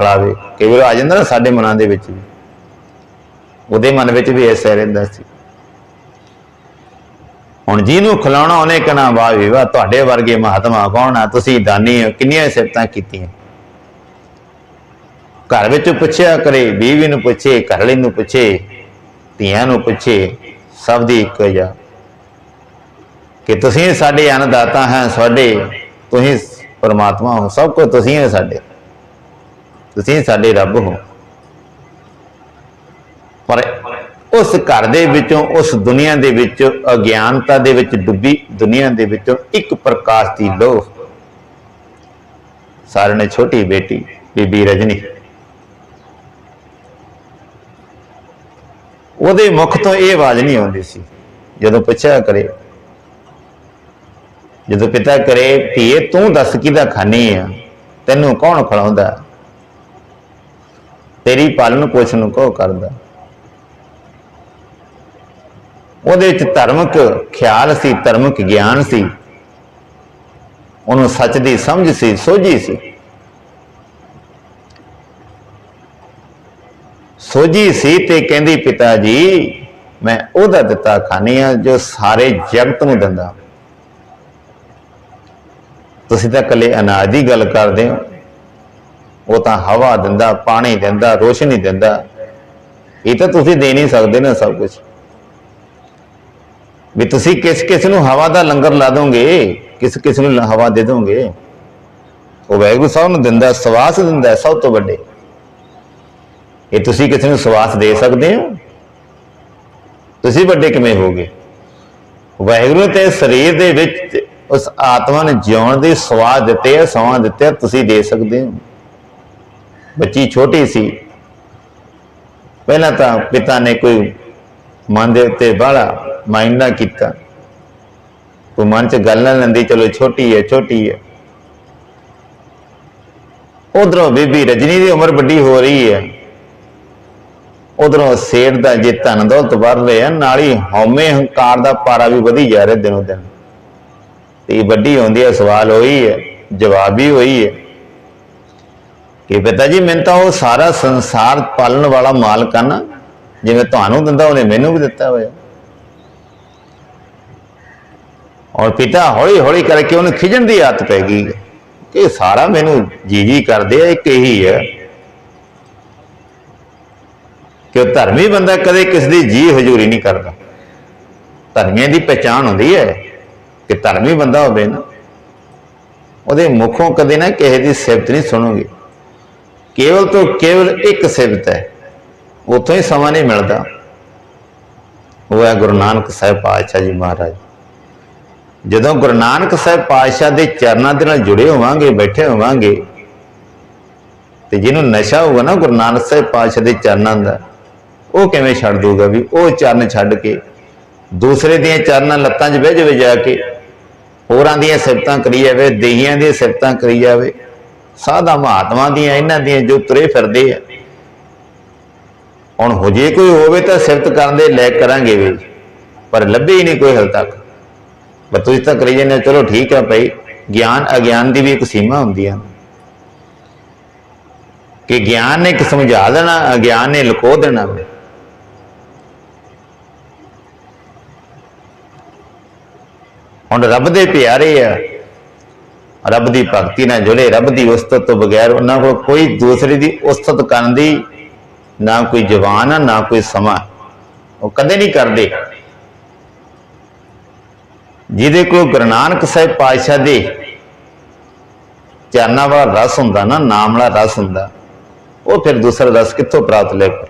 ਖੜਾਵੇ। ਕਈ ਵਾਰ ਆ ਜਾਂਦਾ ਨਾ ਸਾਡੇ ਮਨਾਂ ਦੇ ਵਿੱਚ ਵੀ। ਉਹਦੇ ਮਨ ਵਿੱਚ ਵੀ ਐਸਾ ਰਹਿੰਦਾ ਸੀ। ਹੁਣ ਜਿਹਨੂੰ ਖਿਲਾਉਣਾ, ਉਹਨੇ ਕਹਣਾ, ਵਾਹ ਵੀ ਵਾਹ, ਤੁਹਾਡੇ ਵਰਗੇ ਮਹਾਤਮਾ ਕੌਣ ਆ? ਤੁਸੀਂ ਦਾਨੀ ਹੋ, ਕਿੰਨੀਆਂ ਸਿਫਤਾਂ ਕੀਤੀਆਂ? ਘਰ ਵਿੱਚ ਪੁੱਛਿਆ ਕਰੇ, ਬੀਵੀ ਨੂੰ ਪੁੱਛੇ ਘਰਵਾਲੀ ਨੂੰ ਪੁੱਛੇ, ਧੀਆਂ ਨੂੰ ਪੁੱਛੇ, ਸਭ ਦੀ ਇੱਕੋ ਜਿਹਾ। ਕਿ ਤੁਸੀਂ ਸਾਡੇ ਅਨਦਾਤਾ ਹੈ, ਸਾਡੇ, ਤੁਸੀਂ ਪਰਮਾਤਮਾ ਹੋ, ਸਭ ਕੁਝ ਤੁਸੀਂ ਹੋ ਸਾਡੇ। ਤੁਸੀਂ ਸਾਡੇ ਰੱਬ ਹੋ। ਪਰ ਉਸ ਘਰ ਦੇ ਵਿੱਚੋਂ, ਉਸ ਦੁਨੀਆ ਦੇ ਵਿੱਚ, ਅਗਿਆਨਤਾ ਦੇ ਵਿੱਚ ਡੁੱਬੀ ਦੁਨੀਆ ਦੇ ਵਿੱਚੋਂ ਇੱਕ ਪ੍ਰਕਾਸ਼ ਦੀ ਲੋ ਸਾਰਿਆਂ ਨੇ ਛੋਟੀ ਬੇਟੀ, ਬੀਬੀ ਰਜਨੀ। ਉਹਦੇ ਮੁਖ ਤੋਂ ਇਹ ਆਵਾਜ਼ ਨਹੀਂ ਆਉਂਦੀ ਸੀ, ਜਦੋਂ ਪੁੱਛਿਆ ਕਰੇ, ਜਦੋਂ ਪਿਤਾ ਕਰੇ ਧੀਏ ਤੂੰ ਦੱਸ ਕਿਹਦਾ ਖਾਨੀ ਆ, ਤੈਨੂੰ ਕੌਣ ਖਿਲਾਉਂਦਾ? ਤੇਰੀ ਪਾਲਣ ਪੋਸ਼ਣ ਕੋ ਕਰਦਾ। ਉਹਦੇ ਵਿੱਚ ਧਰਮਕ ਖਿਆਲ ਸੀ, ਧਰਮਕ ਗਿਆਨ ਸੀ। ਉਹਨੂੰ ਸੱਚ ਦੀ ਸਮਝ ਸੀ, ਸੋਝੀ ਸੀ। ਸੋਝੀ ਸੀ ਤੇ ਕਹਿੰਦੀ, ਪਿਤਾ ਜੀ, ਮੈਂ ਉਹਦਾ ਦਿੱਤਾ ਖਾਣੀ ਆ ਜੋ ਸਾਰੇ ਜਗਤ ਨੂੰ ਦਿੰਦਾ। ਤੁਸੀਂ ਤਾਂ ਕੱਲੇ ਅਨਾਜ ਦੀ ਗੱਲ ਕਰਦੇ ਹੋ। ਉਹ ਤਾਂ ਹਵਾ ਦਿੰਦਾ, ਪਾਣੀ ਦਿੰਦਾ, ਰੋਸ਼ਨੀ ਦਿੰਦਾ। ਇਹ ਤਾਂ ਤੁਸੀਂ ਦੇ ਨਹੀਂ ਸਕਦੇ ਨਾ ਸਭ ਕੁਝ ਵੀ ਤੁਸੀਂ ਕਿਸ ਕਿਸ ਨੂੰ ਹਵਾ ਦਾ ਲੰਗਰ ਲਾ ਦੋਗੇ, ਕਿਸ ਕਿਸ ਨੂੰ ਹਵਾ ਦੇ ਦੋਗੇ। ਉਹ ਵੈਗੁਰੂ ਸਾਹਿਬ ਨੂੰ ਦਿੰਦਾ, ਸਵਾਸ ਦਿੰਦਾ ਸਭ ਤੋਂ ਵੱਡੇ। ਇਹ ਤੁਸੀਂ ਕਿਸੇ ਨੂੰ ਸਵਾਸ ਦੇ ਸਕਦੇ ਹੋ? ਤੁਸੀਂ ਵੱਡੇ ਕਿਵੇਂ ਹੋਗੇ? ਵਾਹਿਗੁਰੂ ਤੇ ਸਰੀਰ ਦੇ ਵਿੱਚ ਉਸ ਆਤਮਾ ਨੂੰ ਜਿਉਣ ਦੀ ਸਵਾਦ ਦਿੱਤੇ ਆ ਸਮਾਂ ਦਿੱਤੇ ਤੁਸੀਂ ਦੇ ਸਕਦੇ ਹੋ। ਬੱਚੀ ਛੋਟੀ ਸੀ। ਪਹਿਲਾਂ ਤਾਂ ਪਿਤਾ ਨੇ ਕੋਈ ਮਨ ਦੇ ਉੱਤੇ ਬਾਹਲਾ ਮਾਇੰਡ ਨਾ ਕੀਤਾ। ਕੋਈ ਮਨ ਚ ਗੱਲ ਨਾ ਲੈਂਦੀ, ਚਲੋ ਛੋਟੀ ਹੈ ਛੋਟੀ ਹੈ। ਉਧਰੋਂ ਬੀਬੀ ਰਜਨੀ ਦੀ ਉਮਰ ਵੱਡੀ ਹੋ ਰਹੀ ਹੈ। ਉਧਰੋਂ ਸੇਠ ਦਾ ਜੇ ਧਨ ਦੌਲਤ ਵਧ ਰਿਹਾ, ਨਾਲ ਹੀ ਹਉਮੈ ਹੰਕਾਰ ਦਾ ਪਾਰਾ ਵੀ ਵਧੀ ਜਾ ਰਿਹਾ ਦਿਨੋਂ ਦਿਨ। ਤੇ ਵੱਡੀ ਹੁੰਦੀ ਹੈ, ਸਵਾਲ ਹੋਈ ਹੈ, ਜਵਾਬ ਵੀ ਹੋਈ ਹੈ। ਕਿ ਪਿਤਾ ਜੀ, ਮੈਨੂੰ ਤਾਂ ਉਹ ਸਾਰਾ ਸੰਸਾਰ ਪਾਲਣ ਵਾਲਾ ਮਾਲਕ ਆ ਨਾ, ਜਿਵੇਂ ਤੁਹਾਨੂੰ ਦਿੰਦਾ, ਉਹਨੇ ਮੈਨੂੰ ਵੀ ਦਿੱਤਾ ਹੋਇਆ। ਔਰ ਪਿਤਾ ਹੌਲੀ ਹੌਲੀ ਕਰਕੇ ਉਹਨੂੰ ਖਿਜਣ ਦੀ ਆਦਤ ਪੈ ਗਈ ਕਿ ਸਾਰਾ ਮੈਨੂੰ ਜੀ ਜੀ ਕਰਦੇ ਆ, ਇੱਕ ਇਹੀ ਹੈ ਕਿ ਉਹ ਧਰਮੀ ਬੰਦਾ ਕਦੇ ਕਿਸ ਦੀ ਜੀ ਹਜ਼ੂਰੀ ਨਹੀਂ ਕਰਦਾ। ਧਰਮੀਆਂ ਦੀ ਪਛਾਣ ਹੁੰਦੀ ਹੈ ਕਿ ਧਰਮੀ ਬੰਦਾ ਹੋਵੇ ਨਾ, ਉਹਦੇ ਮੁਖੋਂ ਕਦੇ ਨਾ ਕਿਸੇ ਦੀ ਸਿਫਤ ਨਹੀਂ ਸੁਣੋਗੇ। ਕੇਵਲ ਤੋਂ ਕੇਵਲ ਇੱਕ ਸਿਫਤ ਹੈ, ਉਥੋਂ ਹੀ ਸਮਾਂ ਨਹੀਂ ਮਿਲਦਾ। ਉਹ ਹੈ ਗੁਰੂ ਨਾਨਕ ਸਾਹਿਬ ਪਾਤਸ਼ਾਹ ਜੀ ਮਹਾਰਾਜ। ਜਦੋਂ ਗੁਰੂ ਨਾਨਕ ਸਾਹਿਬ ਪਾਤਸ਼ਾਹ ਦੇ ਚਰਨਾਂ ਦੇ ਨਾਲ ਜੁੜੇ ਹੋਵਾਂਗੇ, ਬੈਠੇ ਹੋਵਾਂਗੇ, ਤੇ ਜਿਹਨੂੰ ਨਸ਼ਾ ਹੋਊਗਾ ਨਾ ਗੁਰੂ ਨਾਨਕ ਸਾਹਿਬ ਪਾਤਸ਼ਾਹ ਦੇ ਚਰਨਾਂ ਦਾ, ਉਹ ਕਿਵੇਂ ਛੱਡ ਦੂਗਾ ਵੀ ਉਹ ਚਰਨ ਛੱਡ ਕੇ, ਦੂਸਰੇ ਦੀਆਂ ਚਰਨਾਂ ਲੱਤਾਂ 'ਚ ਬਹਿ ਜਾਵੇ ਜਾ ਕੇ, ਹੋਰਾਂ ਦੀਆਂ ਸਿਫਤਾਂ ਕਰੀ ਜਾਵੇ, ਦੇਹੀਆਂ ਦੀਆਂ ਸਿਫਤਾਂ ਕਰੀ ਜਾਵੇ। ਸਾਧਾ ਮਹਾਤਮਾ ਦੀਆਂ ਇਹਨਾਂ ਦੀਆਂ ਜੋ ਤੁਰੇ ਫਿਰਦੇ ਆ। ਹੁਣ ਹੋ ਜੇ ਕੋਈ ਹੋਵੇ ਤਾਂ ਸਿਫਤ ਕਰਨ ਦੇ ਲੈ ਕਰਾਂਗੇ ਵੀ ਪਰ ਲੱਭੇ ਹੀ ਨਹੀਂ ਕੋਈ ਹਲ ਤੱਕ। ਬਸ ਤੁਸੀਂ ਤਾਂ ਕਰੀ ਜਾਂਦੇ ਹੋ, ਚਲੋ ਠੀਕ ਆ ਭਾਈ। ਗਿਆਨ ਅਗਿਆਨ ਦੀ ਵੀ ਇੱਕ ਸੀਮਾ ਹੁੰਦੀ ਹੈ ਕਿ ਗਿਆਨ ਨੇ ਇੱਕ ਸਮਝਾ ਦੇਣਾ ਅਗਿਆਨ ਨੇ ਲੁਕੋ ਦੇਣਾ। ਹੁਣ ਰੱਬ ਦੇ ਪਿਆਰੇ ਆ ਰੱਬ ਦੀ ਭਗਤੀ ਨਾਲ ਜੁੜੇ, ਰੱਬ ਦੀ ਉਸਤਤ ਤੋਂ ਬਗੈਰ ਉਹਨਾਂ ਕੋਲ ਕੋਈ ਦੂਸਰੇ ਦੀ ਉਸਤਤ ਕਰਨ ਦੀ ਨਾ ਕੋਈ ਜਵਾਨ ਆ, ਨਾ ਕੋਈ ਸਮਾਂ। ਉਹ ਕਦੇ ਨਹੀਂ ਕਰਦੇ। ਜਿਹਦੇ ਕੋਲ ਗੁਰੂ ਨਾਨਕ ਸਾਹਿਬ ਪਾਤਸ਼ਾਹ ਦੇ ਚਰਨਾਂ ਵਾਲਾ ਰਸ ਹੁੰਦਾ ਨਾ, ਨਾਮ ਵਾਲਾ ਰਸ ਹੁੰਦਾ, ਉਹ ਫਿਰ ਦੂਸਰਾ ਰਸ ਕਿੱਥੋਂ ਪ੍ਰਾਪਤ ਲੈ ਕਰ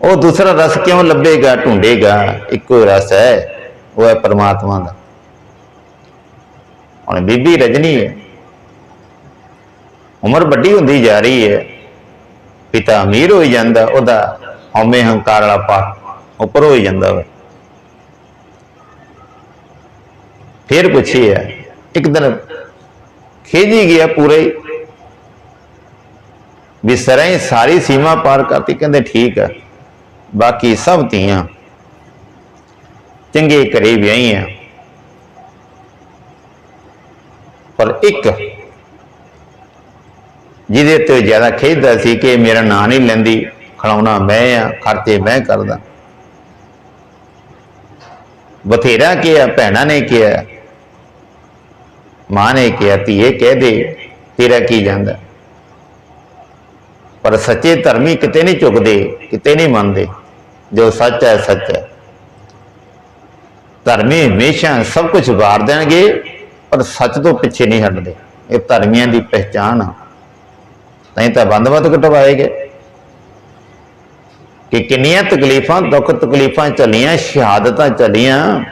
ਉਹ ਦੂਸਰਾ ਰਸ ਕਿਉਂ ਲੱਭੇਗਾ, ਢੂੰਡੇਗਾ? ਇੱਕੋ ਰਸ ਹੈ, ਉਹ ਹੈ ਪਰਮਾਤਮਾ ਦਾ। ਹੁਣ ਬੀਬੀ ਰਜਨੀ ਹੈ ਉਮਰ ਵੱਡੀ ਹੁੰਦੀ ਜਾ ਰਹੀ ਹੈ ਪਿਤਾ ਅਮੀਰ ਹੋਈ ਜਾਂਦਾ, ਉਹਦਾ ਹਉਮੈ ਹੰਕਾਰ ਵਾਲਾ ਪਾ ਉੱਪਰ ਹੋਈ ਜਾਂਦਾ ਵਾ ਫਿਰ ਪੁੱਛੀ ਹੈ ਇੱਕ ਦਿਨ ਖੇਜੀ ਗਿਆ ਪੂਰੇ ਹੀ। ਵੀ ਸਰਾਂ ਸਾਰੀ ਸੀਮਾ ਪਾਰ ਕਰਤੀ, ਕਹਿੰਦੇ ਠੀਕ ਆ, ਬਾਕੀ ਸਭ ਧੀਆਂ ਚੰਗੇ ਘਰੇ ਵਿਆਹੀਆਂ ਪਰ ਇੱਕ ਜਿਹਦੇ ਤੇ ਜ਼ਿਆਦਾ ਖੇਡਦਾ ਸੀ ਕਿ ਮੇਰਾ ਨਾਂ ਨਹੀਂ ਲੈਂਦੀ, ਖਿਲਾਉਣਾ ਮੈਂ ਆ, ਖਰਚੇ ਮੈਂ ਕਰਦਾ। ਬਥੇਰਾ ਕਿਹਾ, ਭੈਣਾਂ ਨੇ ਕਿਹਾ, ਮਾਂ ਨੇ ਕਿਹਾ, ਧੀਏ ਕਹਿ ਦੇ, ਤੇਰਾ ਕੀ ਜਾਂਦਾ? ਪਰ ਸੱਚੇ ਧਰਮੀ ਕਿਤੇ ਨਹੀਂ ਝੁਕਦੇ, ਕਿਤੇ ਨਹੀਂ ਮੰਨਦੇ। ਜੋ ਸੱਚ ਹੈ ਸੱਚ ਹੈ। ਧਰਮੀ ਹਮੇਸ਼ਾ ਸਭ ਕੁਝ ਵਾਰ ਦੇਣਗੇ ਪਰ ਸੱਚ ਤੋਂ ਪਿੱਛੇ ਨਹੀਂ ਹਟਦੇ। ਇਹ ਧਰਮੀਆਂ ਦੀ ਪਹਿਚਾਣ ਆ। ਨਹੀਂ ਤਾਂ ਵੱਧ ਘਟਵਾਏ ਗਏ। ਕਿ ਕਿੰਨੀਆਂ ਤਕਲੀਫਾਂ, ਦੁੱਖ ਤਕਲੀਫਾਂ ਚੱਲੀਆਂ, ਸ਼ਹਾਦਤਾਂ ਚੱਲੀਆਂ।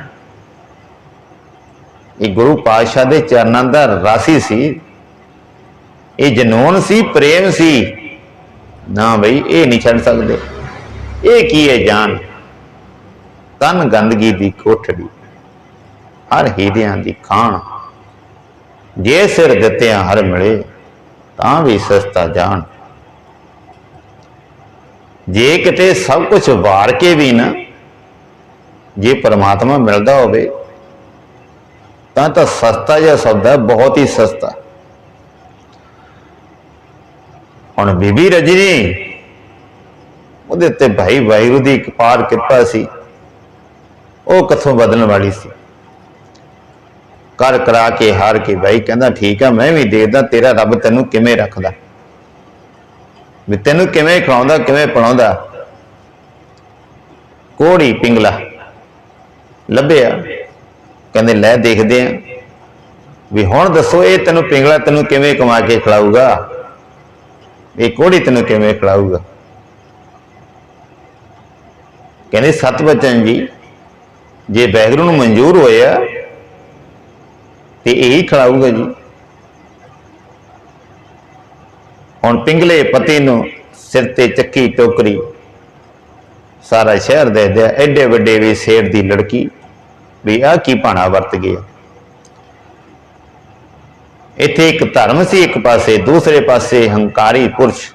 ਇਹ ਗੁਰੂ ਪਾਤਸ਼ਾਹ ਦੇ ਚਰਨਾਂ ਦਾ ਰਾਸੀ ਸੀ। ਇਹ ਜਨੂਨ ਸੀ, ਪ੍ਰੇਮ ਸੀ। ਨਾ ਬਈ, ਇਹ ਨਹੀਂ ਛੱਡ ਸਕਦੇ। ਇਹ ਕੀ ਹੈ ਜਾਨ? ਤਨ ਗੰਦਗੀ ਦੀ ਕੋਠੜੀ। ਹਰ ਹੀਰਿਆਂ ਦੀ ਖਾਣ। ਜੇ ਸਿਰ ਦਿੱਤਿਆਂ ਹਰ ਮਿਲੇ, ਤਾਂ ਵੀ ਸਸਤਾ ਜਾਣ। ਜੇ ਕਿਤੇ ਸਭ ਕੁਝ ਵਾਰ ਕੇ ਵੀ ਨਾ, ਜੇ ਪਰਮਾਤਮਾ ਮਿਲਦਾ ਹੋਵੇ, ਤਾਂ ਤਾਂ ਸਸਤਾ ਜਿਹਾ ਸੌਦਾ ਬਹੁਤ ਹੀ ਸਸਤਾ। ਹੁਣ ਬੀਬੀ ਰਜਨੀ, ਉਹਦੇ ਤੇ ਭਾਈ ਵਾਹਿਗੁਰੂ ਦੀ ਇੱਕ ਪਾਰ ਕਿਰਪਾ ਸੀ। ਉਹ ਕਿੱਥੋਂ ਬਦਲਣ ਵਾਲੀ ਸੀ? ਕਰ ਕਰਾ ਕੇ ਹਾਰ ਕੇ ਬਾਈ ਕਹਿੰਦਾ, ਠੀਕ ਆ, ਮੈਂ ਵੀ ਦੇਖਦਾ ਤੇਰਾ ਰੱਬ ਤੈਨੂੰ ਕਿਵੇਂ ਰੱਖਦਾ? ਵੀ ਤੈਨੂੰ ਕਿਵੇਂ ਖਵਾਉਂਦਾ ਕਿਵੇਂ ਪੜਾਉਂਦਾ ਕੋੜੀ ਪਿੰਗਲਾ ਲੱਭਿਆ। ਕਹਿੰਦੇ, ਲੈ ਦੇਖਦੇ ਆ ਵੀ ਹੁਣ ਦੱਸੋ, ਇਹ ਤੈਨੂੰ ਪਿੰਗਲਾ ਤੈਨੂੰ ਕਿਵੇਂ ਕਮਾ ਕੇ ਖਿਲਾਊਗਾ? ਇਹ ਕੋੜੀ ਤੈਨੂੰ ਕਿਵੇਂ ਖਿਲਾਊਗਾ? ਕਹਿੰਦੇ, ਸਤ ਬਚਨ ਜੀ, ਜੇ ਬੈਗਰੂ ਨੂੰ ਮਨਜ਼ੂਰ ਹੋਇਆ ਤੇ ਇਹੀ ਖਿਲਾਊਗਾ ਜੀ। ਹੁਣ ਪਿੰਗਲੇ ਪਤੀ ਨੂੰ ਸਿਰ ਤੇ ਚੱਕੀ ਟੋਕਰੀ। ਸਾਰਾ ਸ਼ਹਿਰ ਦੇ ਐਡੇ ਵੱਡੇ ਵੀ ਸ਼ੇਰ ਦੀ ਲੜਕੀ ਵੀ ਆ ਕੀ ਭਾਣਾ ਵਰਤ ਗਿਆ ਇੱਥੇ ਇੱਕ ਧਰਮ ਸੀ ਇੱਕ ਪਾਸੇ, ਦੂਸਰੇ ਪਾਸੇ ਹੰਕਾਰੀ ਪੁਰਸ਼,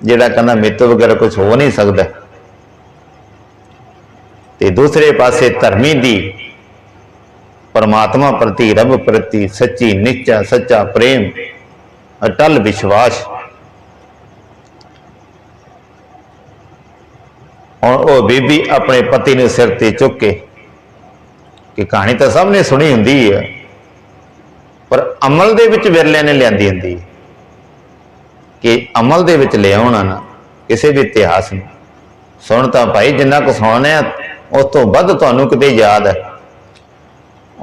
ਜਿਹੜਾ ਕਹਿੰਦਾ ਮੇਰੇ ਵਗੈਰਾ ਕੁਝ ਹੋ ਨਹੀਂ ਸਕਦਾ। ਤੇ ਦੂਸਰੇ ਪਾਸੇ ਧਰਮੀ ਦੀ ਪਰਮਾਤਮਾ ਪ੍ਰਤੀ, ਰੱਬ ਪ੍ਰਤੀ, ਸੱਚੀ ਨਿਸ਼ਚਾ ਸੱਚਾ ਪ੍ਰੇਮ, ਅਟਲ ਵਿਸ਼ਵਾਸ। ਹੁਣ ਉਹ ਬੀਬੀ ਆਪਣੇ ਪਤੀ ਨੂੰ ਸਿਰ ਤੇ ਚੁੱਕ ਕੇ ਕਿ ਕਹਾਣੀ ਤਾਂ ਸਭ ਨੇ ਸੁਣੀ ਹੁੰਦੀ ਹੈ ਪਰ ਅਮਲ ਦੇ ਵਿੱਚ ਵਿਰਲੇ ਨੇ ਲਿਆਂਦੀ ਹੁੰਦੀ ਹੈ ਕਿ ਅਮਲ ਦੇ ਵਿੱਚ ਲਿਆਉਣਾ ਨਾ, ਕਿਸੇ ਵੀ ਇਤਿਹਾਸ ਨੂੰ। ਸੁਣ ਤਾਂ ਭਾਈ, ਜਿੰਨਾ ਕੁ ਸੁਣਿਆ, ਉਸ ਤੋਂ ਵੱਧ ਤੁਹਾਨੂੰ ਕਿਤੇ ਯਾਦ ਹੈ।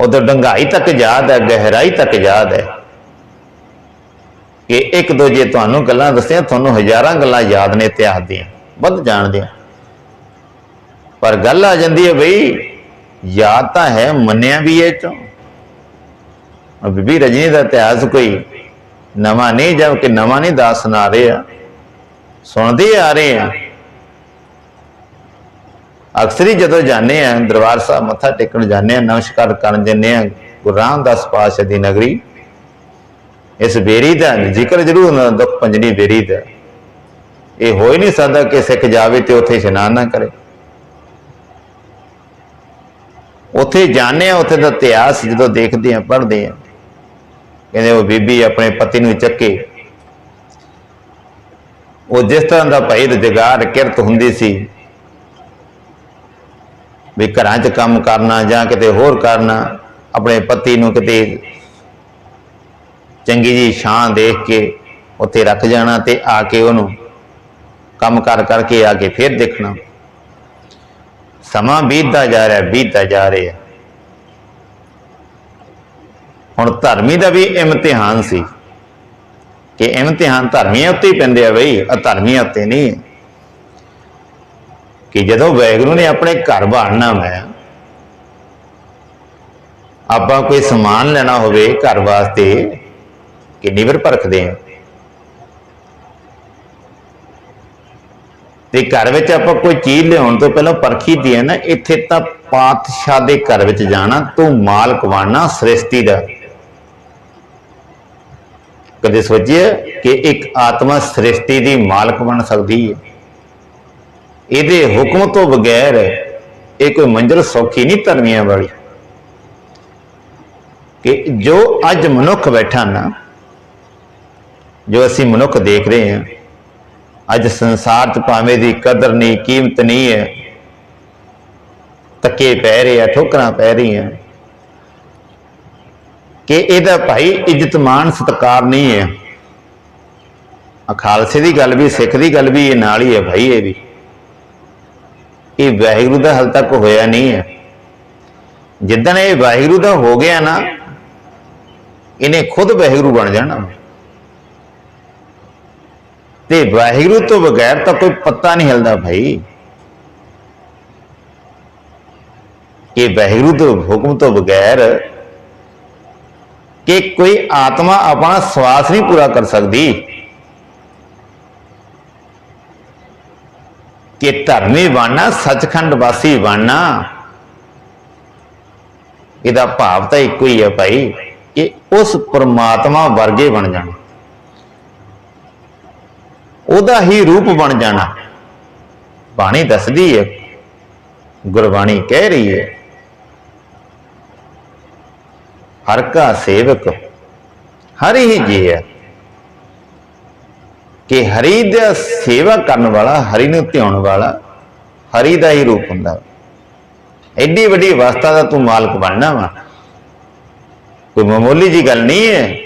ਉਦੋਂ ਡੰਗਾਈ ਤੱਕ ਯਾਦ ਹੈ, ਗਹਿਰਾਈ ਤੱਕ ਯਾਦ ਹੈ। ਕਿ ਇੱਕ ਦੋ ਜੇ ਤੁਹਾਨੂੰ ਗੱਲਾਂ ਦੱਸਿਆ, ਤੁਹਾਨੂੰ ਹਜ਼ਾਰਾਂ ਗੱਲਾਂ ਯਾਦ ਨੇ ਇਤਿਹਾਸ ਦੀਆਂ, ਵੱਧ ਜਾਣਦੇ ਆ ਪਰ ਗੱਲ ਆ ਜਾਂਦੀ ਹੈ ਬਈ, ਯਾਦ ਤਾਂ ਹੈ, ਮੰਨਿਆ ਵੀ ਇਹ ਚੋਂ। ਬੀਬੀ ਰਜਨੀ ਦਾ ਇਤਿਹਾਸ ਕੋਈ ਨਵਾਂ ਨਹੀਂ, ਜਦ ਕਿ ਨਵਾਂ ਨਹੀਂ ਦੱਸ ਸੁਣਾ ਰਹੇ ਆ। ਸੁਣਦੇ ਆ ਰਹੇ ਆ। ਅਕਸਰ ਹੀ ਜਦੋਂ ਜਾਂਦੇ ਆ ਦਰਬਾਰ ਸਾਹਿਬ ਮੱਥਾ ਟੇਕਣ ਜਾਂਦੇ ਆ ਨਮਸਕਾਰ ਕਰਨ ਜਾਂਦੇ ਆ ਗੁਰੂ ਰਾਮਦਾਸ ਪਾਤਸ਼ਾਹ ਦੀ ਨਗਰੀ। ਇਸ ਬੇਰੀ ਦਾ ਜ਼ਿਕਰ ਜ਼ਰੂਰ ਹੁੰਦਾ, ਦੁੱਖ ਪੰਜਣੀ ਬੇਰੀ ਦਾ। ਇਹ ਹੋ ਹੀ ਨਹੀਂ ਸਕਦਾ ਕਿ ਸਿੱਖ ਜਾਵੇ ਤੇ ਉੱਥੇ ਇਸ਼ਨਾਨ ਨਾ ਕਰੇ। ਉੱਥੇ ਜਾਂਦੇ ਆ ਉੱਥੇ ਦਾ ਇਤਿਹਾਸ ਜਦੋਂ ਦੇਖਦੇ ਆ ਪੜ੍ਹਦੇ ਆ ਕਹਿੰਦੇ ਉਹ ਬੀਬੀ ਆਪਣੇ ਪਤੀ ਨੂੰ ਚੱਕੇ। ਉਹ ਜਿਸ ਤਰ੍ਹਾਂ ਦਾ ਭਾਈ ਰੁਜ਼ਗਾਰ ਕਿਰਤ ਹੁੰਦੀ ਸੀ ਵੀ ਘਰਾਂ 'ਚ ਕੰਮ ਕਰਨਾ ਜਾਂ ਕਿਤੇ ਹੋਰ ਕਰਨਾ, ਆਪਣੇ ਪਤੀ ਨੂੰ ਕਿਤੇ ਚੰਗੀ ਜੀ ਛਾਂ ਦੇਖ ਕੇ ਉੱਥੇ ਰੱਖ ਜਾਣਾ ਤੇ ਆ ਕੇ ਉਹਨੂੰ ਕੰਮ ਕਰ ਕਰਕੇ ਆ ਕੇ ਫਿਰ ਦੇਖਣਾ। ਸਮਾਂ ਬੀਤਦਾ ਜਾ ਰਿਹਾ, ਬੀਤਦਾ ਜਾ ਰਿਹਾ। ਹੁਣ ਧਰਮੀ ਦਾ ਵੀ ਇਮਤਿਹਾਨ ਸੀ ਕਿ ਇਮਤਿਹਾਨ ਧਰਮੀਆਂ ਉੱਤੇ ਹੀ ਪੈਂਦੇ ਆ ਬਈ ਅਧਰਮੀਆਂ ਉੱਤੇ ਨਹੀਂ। ਕਿ ਜਦੋਂ ਵੈਗਰੂ ਨੇ ਆਪਣੇ ਘਰ ਬਾੜਨਾ ਮੈਂ ਆਪਾਂ ਕੋਈ ਸਮਾਨ ਲੈਣਾ ਹੋਵੇ ਘਰ ਵਾਸਤੇ, ਕਿੰਨੀ ਵਾਰ ਪਰਖਦੇ ਆ? ਤੇ ਘਰ ਵਿੱਚ ਆਪਾਂ ਕੋਈ ਚੀਜ਼ ਲਿਆਉਣ ਤੋਂ ਪਹਿਲਾਂ ਪਰਖੀ ਦੀ ਹੈ ਨਾ, ਇੱਥੇ ਤਾਂ ਪਾਤਸ਼ਾਹ ਦੇ ਘਰ ਵਿੱਚ ਜਾਣਾ, ਤੂੰ ਮਾਲਕ ਬਣਨਾ ਸ੍ਰਿਸ਼ਟੀ ਦਾ। ਕਦੇ ਸੋਚਿਆ ਕਿ ਇੱਕ ਆਤਮਾ ਸ੍ਰਿਸ਼ਟੀ ਦੀ ਮਾਲਕ ਬਣ ਸਕਦੀ ਹੈ? ਇਹਦੇ ਹੁਕਮ ਤੋਂ ਬਗੈਰ ਇਹ ਕੋਈ ਮੰਜ਼ਿਲ ਸੌਖੀ ਨਹੀਂ ਧਰਮੀਆਂ ਵਾਲੀ। ਕਿ ਜੋ ਅੱਜ ਮਨੁੱਖ ਬੈਠਾ ਨਾ, ਜੋ ਅਸੀਂ ਮਨੁੱਖ ਦੇਖ ਰਹੇ ਹਾਂ, ਅੱਜ ਸੰਸਾਰ 'ਚ ਭਾਵੇਂ ਦੀ ਕਦਰ ਨਹੀਂ, ਕੀਮਤ ਨਹੀਂ ਹੈ ਤੱਕੇ ਪੈ ਰਹੇ ਆ, ਠੋਕਰਾਂ ਪੈ ਰਹੀਆਂ। ਕਿ ਇਹਦਾ ਭਾਈ ਇੱਜ਼ਤ ਮਾਨ ਸਤਕਾਰ ਨਹੀਂ ਹੈ। ਆ ਖਾਲਸੇ ਦੀ ਗੱਲ ਵੀ, ਸਿੱਖ ਦੀ ਗੱਲ ਵੀ ਇਹ ਨਾਲ ਹੀ ਹੈ ਭਾਈ ਇਹ ਵੀ। ਇਹ ਵਾਹਿਗੁਰੂ ਦਾ ਹਾਲ ਤੱਕ ਹੋਇਆ ਨਹੀਂ ਹੈ। ਜਿੱਦਣ ਇਹ ਵਾਹਿਗੁਰੂ ਦਾ ਹੋ ਗਿਆ ਨਾ, ਇਹਨੇ ਖੁਦ ਵਾਹਿਗੁਰੂ ਬਣ ਜਾਣਾ। ਤੇ ਵਾਹਿਗੁਰੂ ਤੋਂ ਬਗੈਰ ਤਾਂ ਕੋਈ ਪੱਤਾ ਨਹੀਂ ਹਿਲਦਾ ਭਾਈ। ਇਹ ਵਾਹਿਗੁਰੂ ਦੇ ਹੁਕਮ ਤੋਂ ਬਗੈਰ ਕਿ ਕੋਈ ਆਤਮਾ ਆਪਣਾ ਸਵਾਸ ਨਹੀਂ ਪੂਰਾ ਕਰ ਸਕਦੀ। ਕਿ ਧਰਮੀ ਬਣਨਾ, ਸੱਚਖੰਡ ਵਾਸੀ ਬਣਨਾ। ਇਹਦਾ ਭਾਵ ਤਾਂ ਇੱਕੋ ਹੀ ਹੈ ਭਾਈ, ਕਿ ਉਸ ਪ੍ਰਮਾਤਮਾ ਵਰਗੇ ਬਣ ਜਾਣਾ। ਉਹਦਾ ਹੀ ਰੂਪ ਬਣ ਜਾਣਾ। ਬਾਣੀ ਦੱਸਦੀ ਹੈ, ਗੁਰਬਾਣੀ ਕਹਿ ਰਹੀ ਹੈ, ਹਰ ਕਾ ਸੇਵਕ, ਹਰ ਹੀ ਜੀ ਹੈ। ਕਿ ਹਰੀ ਦਾ ਸੇਵਾ ਕਰਨ ਵਾਲਾ, ਹਰੀ ਨੂੰ ਧਿਆਉਣ ਵਾਲਾ, ਹਰੀ ਦਾ ਹੀ ਰੂਪ ਹੁੰਦਾ। ਵਾ। ਐਡੀ ਵੱਡੀ ਅਵਸਥਾ ਦਾ ਤੂੰ ਮਾਲਕ ਬਣਨਾ ਵਾ। ਕੋਈ ਮਾਮੂਲੀ ਜੀ ਗੱਲ ਨਹੀਂ ਹੈ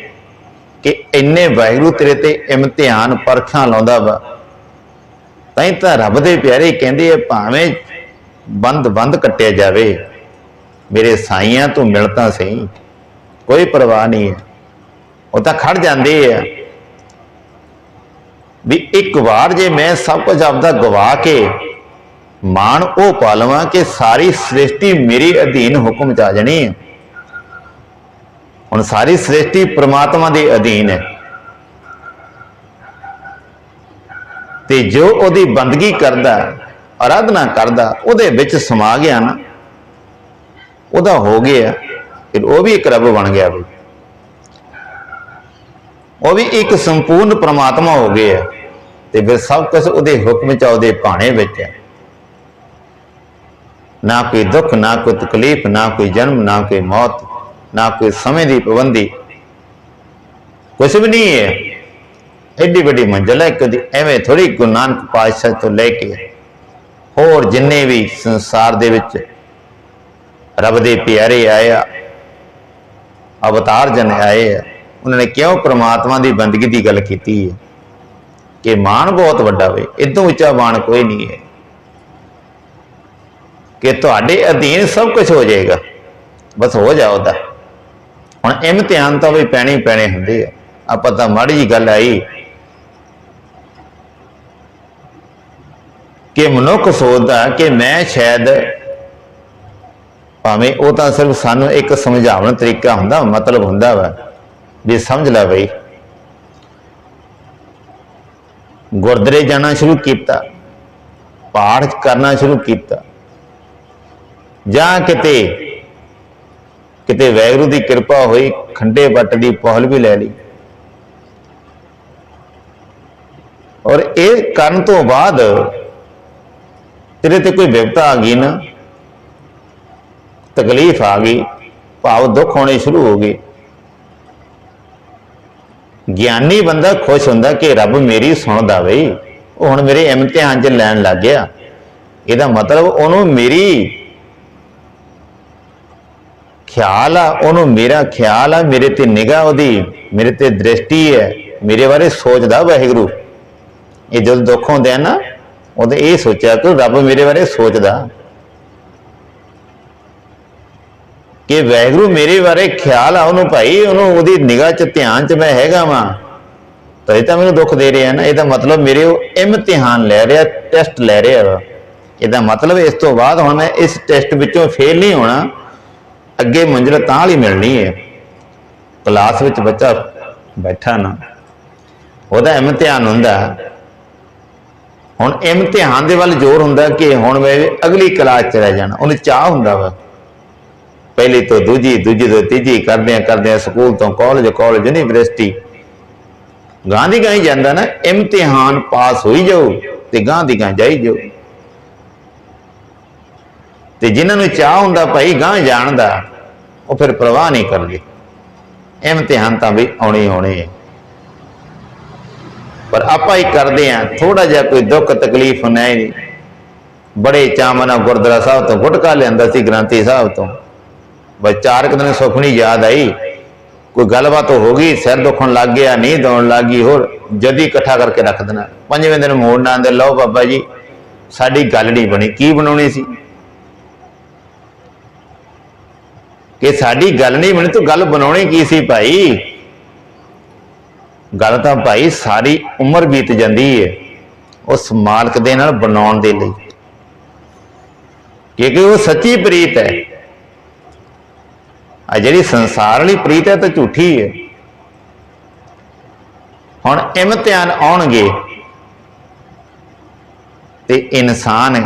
ਕਿ ਇੰਨੇ ਵਾਹਿਗੁਰੂ ਤੇਰੇ ਤੇ ਇਮਤਿਹਾਨ ਪਰਖਾਂ ਲਾਉਂਦਾ ਵਾ। ਤਾਂ ਹੀ ਤਾਂ ਰੱਬ ਦੇ ਪਿਆਰੇ ਕਹਿੰਦੇ ਆ, ਭਾਵੇਂ ਬੰਦ ਬੰਦ ਕੱਟਿਆ ਜਾਵੇ, ਮੇਰੇ ਸਾਈਆਂ ਤੋਂ ਮਿਲ ਤਾਂ ਸਹੀ, ਕੋਈ ਪਰਵਾਹ ਨਹੀਂ ਹੈ। ਉਹ ਤਾਂ ਖੜ ਜਾਂਦੇ ਆ। ਵੀ ਇੱਕ ਵਾਰ ਜੇ ਮੈਂ ਸਭ ਕੁਝ ਆਪਦਾ ਗਵਾ ਕੇ ਮਾਣ ਉਹ ਪਾ ਲਵਾਂ ਕਿ ਸਾਰੀ ਸ੍ਰਿਸ਼ਟੀ ਮੇਰੇ ਅਧੀਨ ਹੁਕਮ ਚ ਆ ਜਾਣੀ ਹੈ। ਹੁਣ ਸਾਰੀ ਸ੍ਰਿਸ਼ਟੀ ਪ੍ਰਮਾਤਮਾ ਦੇ ਅਧੀਨ ਹੈ। ਤੇ ਜੋ ਉਹਦੀ ਬੰਦਗੀ ਕਰਦਾ ਆਰਾਧਨਾ ਕਰਦਾ, ਉਹਦੇ ਵਿੱਚ ਸਮਾ ਗਿਆ ਨਾ, ਉਹਦਾ ਹੋ ਗਿਆ, ਫਿਰ ਉਹ ਵੀ ਇੱਕ ਰੱਬ ਬਣ ਗਿਆ ਬਈ ਉਹ ਵੀ ਇੱਕ ਸੰਪੂਰਨ ਪ੍ਰਮਾਤਮਾ ਹੋ ਗਿਆ। ਤੇ ਫਿਰ ਸਭ ਕੁਝ ਉਹਦੇ ਹੁਕਮ ਚ ਉਹਦੇ ਭਾਣੇ ਵਿੱਚ ਹੈ ਨਾ ਕੋਈ ਦੁੱਖ, ਨਾ ਕੋਈ ਤਕਲੀਫ, ਨਾ ਕੋਈ ਜਨਮ, ਨਾ ਕੋਈ ਮੌਤ, ਨਾ ਕੋਈ ਸਮੇਂ ਦੀ ਪਾਬੰਦੀ। ਕੁਝ ਵੀ ਨਹੀਂ ਹੈ। ਐਡੀ ਵੱਡੀ ਮੰਜ਼ਲ ਹੈ ਕਦੀ ਐਵੇਂ ਥੋੜੀ ਗੁਰੂ ਨਾਨਕ ਪਾਤਸ਼ਾਹ ਤੋਂ ਲੈ ਕੇ ਹੋਰ ਜਿੰਨੇ ਵੀ ਸੰਸਾਰ ਦੇ ਵਿੱਚ ਰੱਬ ਦੇ ਪਿਆਰੇ ਆਏ ਆ ਅਵਤਾਰ ਜਨ ਆਏ ਆ, ਉਹਨਾਂ ਨੇ ਕਿਉਂ ਪ੍ਰਮਾਤਮਾ ਦੀ ਬੰਦਗੀ ਦੀ ਗੱਲ ਕੀਤੀ ਹੈ? ਕਿ ਮਾਣ ਬਹੁਤ ਵੱਡਾ ਵੇ ਇਦੋਂ ਉੱਚਾ ਮਾਣ ਕੋਈ ਨਹੀਂ ਹੈ। ਕਿ ਤੁਹਾਡੇ ਅਧੀਨ ਸਭ ਕੁਝ ਹੋ ਜਾਏਗਾ, ਬਸ ਹੋ ਜਾਓ ਦਾ ਹੁਣ ਇਮਤਿਹਾਨ ਤਾਂ ਵੀ ਪੈਣੇ ਪੈਣੇ ਹੁੰਦੇ ਆ। ਆਪਾਂ ਤਾਂ ਮਾੜੀ ਜੀ ਗੱਲ ਆਈ ਕਿ ਮਨੁੱਖ ਸੋਚਦਾ ਕਿ ਮੈਂ ਸ਼ਾਇਦ ਭਾਵੇਂ ਉਹ ਤਾਂ ਸਿਰਫ ਸਾਨੂੰ ਇੱਕ ਸਮਝਾਉਣ ਤਰੀਕਾ ਹੁੰਦਾ, ਮਤਲਬ ਹੁੰਦਾ ਵਾ, ਵੀ ਸਮਝ ਲੈ ਬਈ। ਗੁਰਦੁਆਰੇ ਜਾਣਾ ਸ਼ੁਰੂ ਕੀਤਾ, ਪਾਠ ਕਰਨਾ ਸ਼ੁਰੂ ਕੀਤਾ। ਜਾਂ ਕਿਤੇ ਕਿਤੇ ਵੈਗਰੂ ਦੀ ਕਿਰਪਾ ਹੋਈ, ਖੰਡੇ ਬੱਟ ਦੀ ਪਹਲ ਵੀ ਲੈ ਲਈ। ਔਰ ਇਹ ਕਰਨ ਤੋਂ ਬਾਅਦ ਤੇਰੇ ਤੇ ਕੋਈ ਵਿਪਤਾ ਆ ਗਈ ਨਾ, ਤਕਲੀਫ ਆ ਗਈ, ਭਾਵ ਦੁੱਖ ਹੋਣੇ ਸ਼ੁਰੂ ਹੋ ਗਏ। ਗਿਆਨੀ ਬੰਦਾ ਖੁਸ਼ ਹੁੰਦਾ ਕਿ ਰੱਬ ਮੇਰੀ ਸੁਣਦਾ ਬਈ ਉਹ ਹੁਣ ਮੇਰੇ ਇਮਤਿਹਾਨ 'ਚ ਲੈਣ ਲੱਗ ਗਿਆ। ਇਹਦਾ ਮਤਲਬ ਉਹਨੂੰ ਮੇਰੀ ਖਿਆਲ ਆ, ਉਹਨੂੰ ਮੇਰਾ ਖਿਆਲ ਆ, ਮੇਰੇ ਤੇ ਨਿਗਾਹ ਉਹਦੀ, ਮੇਰੇ ਤੇ ਦ੍ਰਿਸ਼ਟੀ ਹੈ, ਮੇਰੇ ਬਾਰੇ ਸੋਚਦਾ ਵਾਹਿਗੁਰੂ। ਇਹ ਜਦੋਂ ਦੁੱਖ ਹੁੰਦੇ ਆ ਨਾ, ਉਹਦੇ ਇਹ ਸੋਚਿਆ ਕਿ ਰੱਬ ਮੇਰੇ ਬਾਰੇ ਸੋਚਦਾ। ਕਿ ਵਾਹਿਗੁਰੂ ਮੇਰੇ ਬਾਰੇ ਖਿਆਲ ਆ ਉਹਨੂੰ ਭਾਈ, ਉਹਨੂੰ ਉਹਦੀ ਨਿਗਾਹ 'ਚ ਧਿਆਨ 'ਚ ਮੈਂ ਹੈਗਾ ਵਾਂ। ਤਾਂ ਇਹ ਤਾਂ ਮੈਨੂੰ ਦੁੱਖ ਦੇ ਰਿਹਾ ਨਾ, ਇਹਦਾ ਮਤਲਬ ਮੇਰੇ ਉਹ ਇਮਤਿਹਾਨ ਲੈ ਰਿਹਾ ਟੈਸਟ ਲੈ ਰਿਹਾ ਵਾ। ਇਹਦਾ ਮਤਲਬ ਇਸ ਤੋਂ ਬਾਅਦ ਹੁਣ ਮੈਂ ਇਸ ਟੈਸਟ ਵਿੱਚੋਂ ਫੇਲ ਨਹੀਂ ਹੋਣਾ, ਅੱਗੇ ਮੰਜ਼ਿਲ ਤਾਂ ਵਾਲੀ ਮਿਲਣੀ ਹੈ ਕਲਾਸ ਵਿੱਚ ਬੱਚਾ ਬੈਠਾ ਨਾ, ਉਹਦਾ ਇਮਤਿਹਾਨ ਹੁੰਦਾ। ਹੁਣ ਇਮਤਿਹਾਨ ਦੇ ਵੱਲ ਜ਼ੋਰ ਹੁੰਦਾ ਕਿ ਹੁਣ ਮੈਂ ਅਗਲੀ ਕਲਾਸ ਚ ਰਹਿ ਜਾਣਾ, ਉਹਨੂੰ ਚਾਹ ਹੁੰਦਾ ਵਾ। ਪਹਿਲੀ ਤੋਂ ਦੂਜੀ ਦੂਜੀ ਤੋਂ ਤੀਜੀ ਕਰਦਿਆਂ ਕਰਦਿਆਂ ਸਕੂਲ ਤੋਂ ਕਾਲਜ ਕਾਲਜ ਯੂਨੀਵਰਸਿਟੀ ਗਾਂ ਦੀ ਗਾਂ ਜਾਂਦਾ ਨਾ, ਇਮਤਿਹਾਨ ਪਾਸ ਹੋਈ ਜਾਓ ਤੇ ਗਾਂ ਦੀ ਗਾਂ ਜਾਈ ਜਾਓ ਤੇ ਜਿਨ੍ਹਾਂ ਨੂੰ ਚਾਹ ਹੁੰਦਾ ਭਾਈ ਗਾਂ ਜਾਣ ਦਾ, ਉਹ ਫਿਰ ਪ੍ਰਵਾਹ ਨਹੀਂ ਕਰਦੇ ਇਮਤਿਹਾਨ ਤਾਂ ਵੀ ਆਉਣੇ ਹੀ ਆਉਣੇ ਹੈ ਪਰ ਆਪਾਂ ਹੀ ਕਰਦੇ ਆ ਥੋੜਾ ਜਿਹਾ ਕੋਈ ਦੁੱਖ ਤਕਲੀਫ ਨਹੀਂ। ਬੜੇ ਚਾਵਾਂ ਗੁਰਦੁਆਰਾ ਸਾਹਿਬ ਤੋਂ ਗੁਟਕਾ ਲਿਆਂਦਾ ਸੀ, ਗ੍ਰੰਥੀ ਸਾਹਿਬ ਤੋਂ। ਬਸ ਚਾਰ ਕੁ ਦਿਨ ਸੁਖਣੀ ਯਾਦ ਆਈ। ਕੋਈ ਗੱਲਬਾਤ ਹੋ ਗਈ, ਸਿਰ ਦੁਖਣ ਲੱਗ ਗਿਆ, ਨੀਂਦ ਆਉਣ ਲੱਗ ਗਈ, ਹੋਰ ਜਦੀ ਇਕੱਠਾ ਕਰਕੇ ਰੱਖ ਦੇਣਾ। ਪੰਜਵੇਂ ਦਿਨ ਮੋੜਨਾ ਆਂਦੇ ਲਓ ਬਾਬਾ ਜੀ, ਸਾਡੀ ਗੱਲ ਨਹੀਂ ਬਣੀ, ਕੀ ਬਣਾਉਣੀ ਸੀ? ਕਿ ਸਾਡੀ ਗੱਲ ਨਹੀਂ ਬਣੀ, ਤੂੰ ਗੱਲ ਬਣਾਉਣੀ ਕੀ ਸੀ ਭਾਈ? ਗੱਲ ਤਾਂ ਭਾਈ ਸਾਰੀ ਉਮਰ ਬੀਤ ਜਾਂਦੀ ਹੈ ਉਸ ਮਾਲਕ ਦੇ ਨਾਲ ਬਣਾਉਣ ਦੇ ਲਈ। ਕਿਉਂਕਿ ਉਹ ਸੱਚੀ ਪ੍ਰੀਤ ਹੈ। ਆ ਜਿਹੜੀ ਸੰਸਾਰ ਵਾਲੀ ਪ੍ਰੀਤ ਹੈ ਤਾਂ ਝੂਠੀ ਹੈ। ਹੁਣ ਇਮਤਿਹਾਨ ਆਉਣਗੇ ਤੇ ਇਨਸਾਨ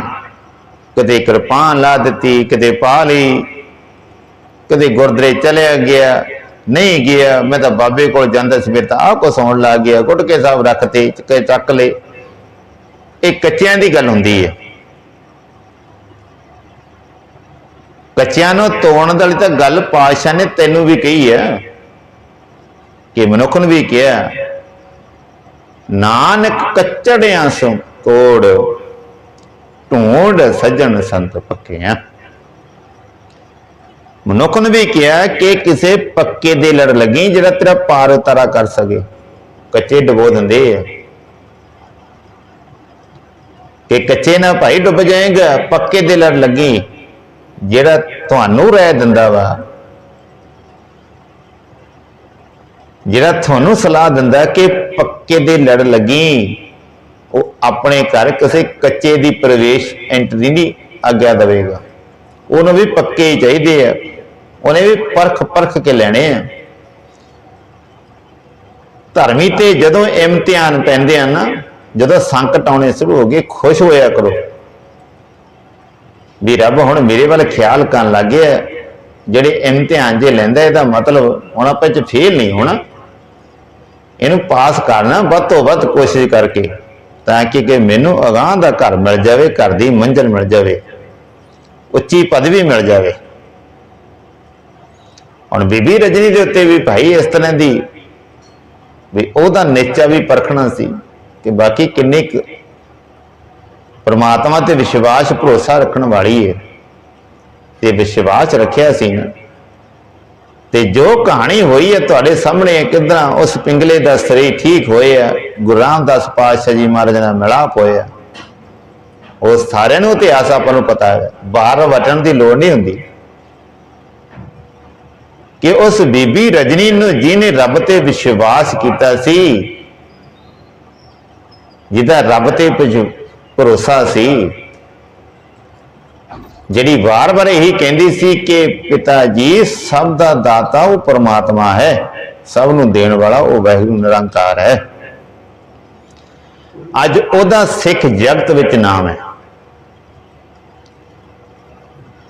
ਕਦੇ ਕਿਰਪਾਨ ਲਾ ਦਿੱਤੀ, ਕਦੇ ਪਾ ਲਈ, ਕਦੇ ਗੁਰਦੁਆਰੇ ਚਲਿਆ ਗਿਆ, ਨਹੀਂ ਗਿਆ, ਮੈਂ ਤਾਂ ਬਾਬੇ ਕੋਲ ਜਾਂਦਾ ਸੀ ਫਿਰ ਤਾਂ ਆਹ ਕੁਛ ਹੋਣ ਲੱਗ ਗਿਆ, ਗੁਟਕੇ ਸਾਹਿਬ ਰੱਖਤੇ, ਚੱਕੇ ਚੱਕ ਲਏ। ਇਹ ਕੱਚਿਆਂ ਦੀ ਗੱਲ ਹੁੰਦੀ ਹੈ। ਕੱਚਿਆਂ ਨੂੰ ਤੋਣ ਵਾਲੀ ਤਾਂ ਗੱਲ ਪਾਤਸ਼ਾਹ ਨੇ ਤੈਨੂੰ ਵੀ ਕਹੀ ਹੈ ਕਿ ਮਨੁੱਖ ਨੂੰ ਵੀ ਕਿਹਾ, ਨਾਨਕ ਕੱਚੜਿਆਂ ਸੋ ਤੋੜ ਢੂੰਡ ਸੱਜਣ ਸੰਤ ਪੱਕਿਆਂ। ਮਨੁੱਖ ਨੂੰ ਵੀ ਕਿਹਾ ਕਿ ਕਿਸੇ ਪੱਕੇ ਦੇ ਲੜ ਲੱਗੀ ਜਿਹੜਾ ਤੇਰਾ ਪਾਰ ਉਤਾਰਾ ਕਰ ਸਕੇ। ਕੱਚੇ ਡਬੋ ਦਿੰਦੇ ਆ। ਕਿ ਕੱਚੇ ਨਾ ਭਾਈ ਡੁੱਬ ਜਾਏਗਾ, ਪੱਕੇ ਦੇ ਲੜ ਲੱਗੀ। ਜਿਹੜਾ ਤੁਹਾਨੂੰ ਰਹਿ ਦਿੰਦਾ ਵਾ, ਜਿਹੜਾ ਤੁਹਾਨੂੰ ਸਲਾਹ ਦਿੰਦਾ ਕਿ ਪੱਕੇ ਦੇ ਲੜ ਲੱਗੀ, ਉਹ ਆਪਣੇ ਘਰ ਕਿਸੇ ਕੱਚੇ ਦੀ ਪ੍ਰਵੇਸ਼ ਐਂਟਰੀ ਨਹੀਂ ਆਗਿਆ ਦੇਵੇਗਾ। ਉਹਨੂੰ ਵੀ ਪੱਕੇ ਹੀ ਚਾਹੀਦੇ ਆ। ਉਹਨੇ ਵੀ ਪਰਖ ਪਰਖ ਕੇ ਲੈਣੇ ਆ। ਧਰਮੀ ਤੇ ਜਦੋਂ ਇਮਤਿਹਾਨ ਪੈਂਦੇ ਆ ਨਾ, ਜਦੋਂ ਸੰਕਟ ਆਉਣੇ ਸ਼ੁਰੂ ਹੋ ਗਏ, ਖੁਸ਼ ਹੋਇਆ ਕਰੋ। ਵੀ ਰੱਬ ਹੁਣ ਮੇਰੇ ਵੱਲ ਖਿਆਲ ਕਰਨ ਲੱਗ ਗਿਆ ਜਿਹੜੇ ਇਮਤਿਹਾਨ ਜੇ ਲੈਂਦਾ ਇਹਦਾ ਮਤਲਬ ਹੁਣ ਆਪਾਂ ਚ ਫੇਲ ਨਹੀਂ ਹੋਣਾ। ਇਹਨੂੰ ਪਾਸ ਕਰਨਾ ਵੱਧ ਤੋਂ ਵੱਧ ਕੋਸ਼ਿਸ਼ ਕਰਕੇ, ਤਾਂ ਕਿ ਕਿ ਮੈਨੂੰ ਅਗਾਹ ਦਾ ਘਰ ਮਿਲ ਜਾਵੇ, ਘਰ ਦੀ ਮੰਜ਼ਲ ਮਿਲ ਜਾਵੇ, ਉੱਚੀ ਪਦਵੀ ਮਿਲ ਜਾਵੇ। ਹੁਣ ਬੀਬੀ ਰਜਨੀ ਦੇ ਉੱਤੇ ਵੀ ਭਾਈ ਇਸ ਤਰ੍ਹਾਂ ਦੀ ਵੀ ਉਹਦਾ ਨੇਚਾ ਵੀ ਪਰਖਣਾ ਸੀ ਕਿ ਬਾਕੀ ਕਿੰਨੇ ਕੁ ਪਰਮਾਤਮਾ ਤੇ ਵਿਸ਼ਵਾਸ ਭਰੋਸਾ ਰੱਖਣ ਵਾਲੀ ਹੈ ਤੇ ਵਿਸ਼ਵਾਸ ਰੱਖਿਆ ਸੀ ਨਾ। ਤੇ ਜੋ ਕਹਾਣੀ ਹੋਈ ਹੈ ਤੁਹਾਡੇ ਸਾਹਮਣੇ ਕਿਦਾਂ ਉਸ ਪਿੰਗਲੇ ਦਾ ਸਰੀਰ ਠੀਕ ਹੋਇਆ ਗੁਰੂ ਰਾਮਦਾਸ ਪਾਤਸ਼ਾਹ ਜੀ ਮਹਾਰਾਜ ਨਾਲ ਮਿਲਾਪ ਹੋਇਆ ਉਹ ਸਾਰਿਆਂ ਨੂੰ ਇਤਿਹਾਸ ਆਪਾਂ ਨੂੰ ਪਤਾ ਹੈ, ਬਾਹਰ ਵਟਣ ਦੀ ਲੋੜ ਨਹੀਂ ਹੁੰਦੀ। ਕਿ ਉਸ ਬੀਬੀ ਰਜਨੀ ਨੂੰ ਜਿਹਨੇ ਰੱਬ ਤੇ ਵਿਸ਼ਵਾਸ ਕੀਤਾ ਸੀ, ਜਿਹਦਾ ਰੱਬ ਤੇ ਭਰੋਸਾ ਸੀ। ਜਿਹੜੀ ਵਾਰ-ਵਾਰ ਇਹੀ ਕਹਿੰਦੀ ਸੀ ਕਿ ਪਿਤਾ ਜੀ, ਸਭ ਦਾ ਦਾਤਾ ਉਹ ਪਰਮਾਤਮਾ ਹੈ, ਸਭ ਨੂੰ ਦੇਣ ਵਾਲਾ ਉਹ ਵਾਹਿਗੁਰੂ ਨਿਰੰਕਾਰ ਹੈ। ਅੱਜ ਉਹਦਾ ਸਿੱਖ ਜਗਤ ਵਿੱਚ ਨਾਮ ਹੈ।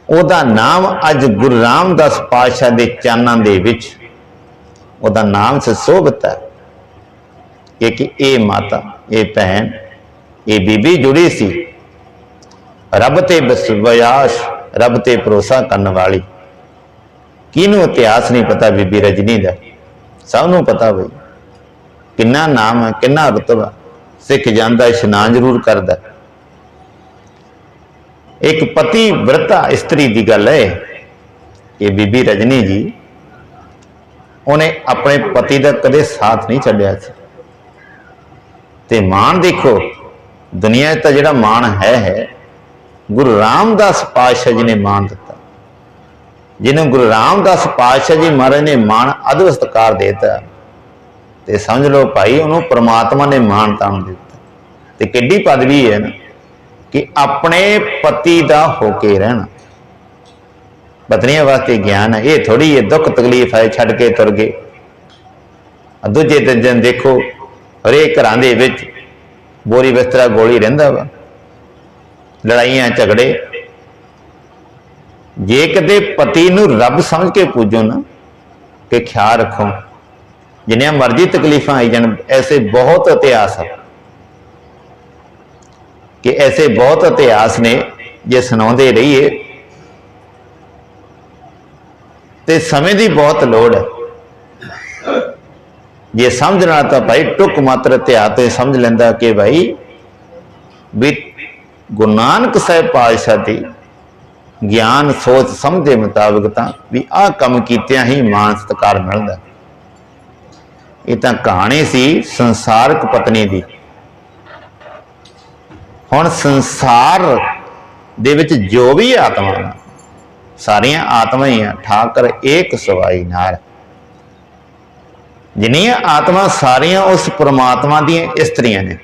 ਉਹਦਾ ਨਾਮ ਅੱਜ ਗੁਰੂ ਰਾਮਦਾਸ ਪਾਤਸ਼ਾਹ ਦੇ ਚਾਨਾਂ ਦੇ ਵਿੱਚ, ਉਹਦਾ ਨਾਮ ਸੁਸ਼ੋਭਿਤ ਹੈ ਕਿ ਇਹ ਮਾਤਾ, ਇਹ ਭੈਣ ਇਹ ਬੀਬੀ ਜੁੜੀ ਸੀ। ਰੱਬ ਤੇ ਵਿਸ਼ਵਾਸ ਰੱਬ ਤੇ ਭਰੋਸਾ ਕਰਨ ਵਾਲੀ। ਕਿਹਨੂੰ ਇਤਿਹਾਸ ਨਹੀਂ ਪਤਾ ਬੀਬੀ ਰਜਨੀ ਦਾ? ਸਭ ਨੂੰ ਪਤਾ ਬਈ। ਕਿੰਨਾ ਨਾਮ ਹੈ, ਕਿੰਨਾ ਰਤਬਾ। ਸਿੱਖ ਜਾਂਦਾ, ਇਸ਼ਨਾਨ ਜ਼ਰੂਰ ਕਰਦਾ। ਇੱਕ ਪਤੀ ਵਰਤਾ ਇਸਤਰੀ ਦੀ ਗੱਲ ਹੈ ਇਹ ਬੀਬੀ ਰਜਨੀ ਜੀ, ਉਹਨੇ ਆਪਣੇ ਪਤੀ ਦਾ ਕਦੇ ਸਾਥ ਨਹੀਂ ਛੱਡਿਆ ਸੀ। ਤੇ ਮਾਣ ਦੇਖੋ ਦੁਨੀਆ ਤਾਂ ਜਿਹੜਾ ਮਾਣ ਹੈ ਹੈ, ਗੁਰੂ ਰਾਮਦਾਸ ਪਾਤਸ਼ਾਹ ਜੀ ਨੇ ਮਾਣ ਦਿੱਤਾ। ਜਿਹਨੂੰ ਗੁਰੂ ਰਾਮਦਾਸ ਪਾਤਸ਼ਾਹ ਜੀ ਮਹਾਰਾਜ ਨੇ ਮਾਣ ਅਦਬ ਸਤਕਾਰ ਦੇਤਾ। ਤੇ ਸਮਝ ਲਓ ਭਾਈ, ਉਹਨੂੰ ਪ੍ਰਮਾਤਮਾ ਨੇ ਮਾਣ ਤਾਂ ਦਿੱਤਾ। ਤੇ ਕਿੱਡੀ ਪਦਵੀ ਹੈ ਨਾ ਕਿ ਆਪਣੇ ਪਤੀ ਦਾ ਹੋ ਕੇ ਰਹਿਣਾ। ਪਤਨੀਆਂ ਵਾਸਤੇ ਗਿਆਨ ਹੈ, ਇਹ ਥੋੜੀ ਇਹ ਦੁੱਖ ਤਕਲੀਫ ਹੈ, ਛੱਡ ਕੇ ਤੁਰ ਗਏ। ਦੂਜੇ ਦਿਨ ਦਿਨ ਦੇਖੋ, ਹਰੇਕ ਘਰਾਂ ਦੇ ਵਿੱਚ ਬੋਰੀ ਬਿਸਤਰਾ ਗੋਲੀ ਰਹਿੰਦਾ ਵਾ। ਲੜਾਈਆਂ, ਝਗੜੇ। ਜੇ ਕਦੇ ਪਤੀ ਨੂੰ ਰੱਬ ਸਮਝ ਕੇ ਪੂਜੋ ਨਾ, ਕਿ ਖਿਆਲ ਰੱਖੋ। ਜਿੰਨੀਆਂ ਮਰਜ਼ੀ ਤਕਲੀਫਾਂ ਆਈ ਜਾਣ, ਐਸੇ ਬਹੁਤ ਇਤਿਹਾਸ ਹੈ ਕਿ ਐਸੇ ਬਹੁਤ ਇਤਿਹਾਸ ਨੇ, ਜੇ ਸੁਣਾਉਂਦੇ ਰਹੀਏ। ਤੇ ਸਮੇਂ ਦੀ ਬਹੁਤ ਲੋੜ ਹੈ ਜੇ ਸਮਝਣਾ ਤਾਂ ਭਾਈ ਟੁਕ ਮਾਤਰ ਇਤਿਹਾਸ ਤੇ ਸਮਝ ਲੈਂਦਾ ਕਿ ਭਾਈ ਵੀ ਗੁਰੂ ਨਾਨਕ ਸਾਹਿਬ ਪਾਤਸ਼ਾਹ ਦੀ ਗਿਆਨ, ਸੋਚ, ਸਮਝ ਦੇ ਮੁਤਾਬਕ ਤਾਂ ਵੀ ਆਹ ਕੰਮ ਕੀਤਿਆਂ ਹੀ ਮਾਨ ਸਤਕਾਰ ਮਿਲਦਾ। ਇਹ ਤਾਂ ਕਹਾਣੀ ਸੀ ਸੰਸਾਰਕ ਪਤਨੀ ਦੀ। ਹੁਣ ਸੰਸਾਰ ਦੇ ਵਿੱਚ ਜੋ ਵੀ ਆਤਮਾ ਸਾਰੀਆਂ ਆਤਮਾ ਹੀ ਆ, ਠਾਕਰ ਏਕ ਸਵਾਈ ਨਾਲ ਜਿੰਨੀਆਂ ਆਤਮਾ ਸਾਰੀਆਂ ਉਸ ਪ੍ਰਮਾਤਮਾ ਦੀਆਂ ਇਸਤਰੀਆਂ ਨੇ।